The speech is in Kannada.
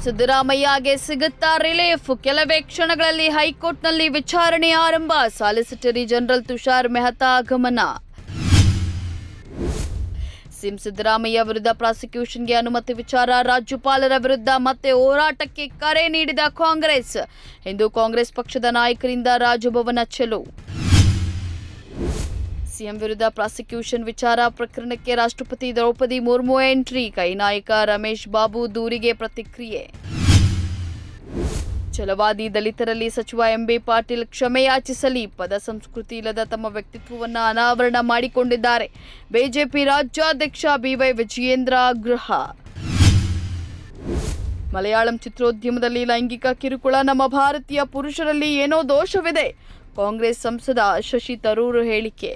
ಸಿದ್ದರಾಮಯ್ಯಗೆ ಸಿಗುತ್ತಾ ರಿಲೀಫ್? ಕೆಲವೇ ಕ್ಷಣಗಳಲ್ಲಿ ಹೈಕೋರ್ಟ್ನಲ್ಲಿ ವಿಚಾರಣೆ ಆರಂಭ, ಸಾಲಿಸಿಟರಿ ಜನರಲ್ ತುಷಾರ್ ಮೆಹ್ತಾ ಆಗಮನ. ಸಿಎಂ ಸಿದ್ದರಾಮಯ್ಯ ವಿರುದ್ಧ ಪ್ರಾಸಿಕ್ಯೂಷನ್ಗೆ ಅನುಮತಿ ವಿಚಾರ, ರಾಜ್ಯಪಾಲರ ವಿರುದ್ಧ ಮತ್ತೆ ಹೋರಾಟಕ್ಕೆ ಕರೆ ನೀಡಿದ ಕಾಂಗ್ರೆಸ್. ಇಂದು ಕಾಂಗ್ರೆಸ್ ಪಕ್ಷದ ನಾಯಕರಿಂದ ರಾಜಭವನ ಚೆಲು. ಸಿಎಂ ವಿರುದ್ಧ ಪ್ರಾಸಿಕ್ಯೂಷನ್ ವಿಚಾರ ಪ್ರಕರಣಕ್ಕೆ ರಾಷ್ಟ್ರಪತಿ ದ್ರೌಪದಿ ಮುರ್ಮು ಎಂಟ್ರಿ, ಕೈ ನಾಯಕ ರಮೇಶ್ ಬಾಬು ದೂರಿಗೆ ಪ್ರತಿಕ್ರಿಯೆ. ಛಲವಾದಿ ದಲಿತರಲ್ಲಿ ಸಚಿವ ಎಂಬಿ ಪಾಟೀಲ್ ಕ್ಷಮೆಯಾಚಿಸಲಿ ಪದ ಸಂಸ್ಕೃತಿ ಇಲ್ಲದ ತಮ್ಮ ವ್ಯಕ್ತಿತ್ವವನ್ನು ಅನಾವರಣ ಮಾಡಿಕೊಂಡಿದ್ದಾರೆ. ಬಿಜೆಪಿ ರಾಜ್ಯಾಧ್ಯಕ್ಷ ಬಿವೈ ವಿಜಯೇಂದ್ರ ಆಗ್ರಹ ಮಲಯಾಳಂ ಚಿತ್ರೋದ್ಯಮದಲ್ಲಿ ಲೈಂಗಿಕ ಕಿರುಕುಳ, ನಮ್ಮ ಭಾರತೀಯ ಪುರುಷರಲ್ಲಿ ಏನೋ ದೋಷವಿದೆ. ಕಾಂಗ್ರೆಸ್ ಸಂಸದ ಶಶಿ ತರೂರ್ ಹೇಳಿಕೆ.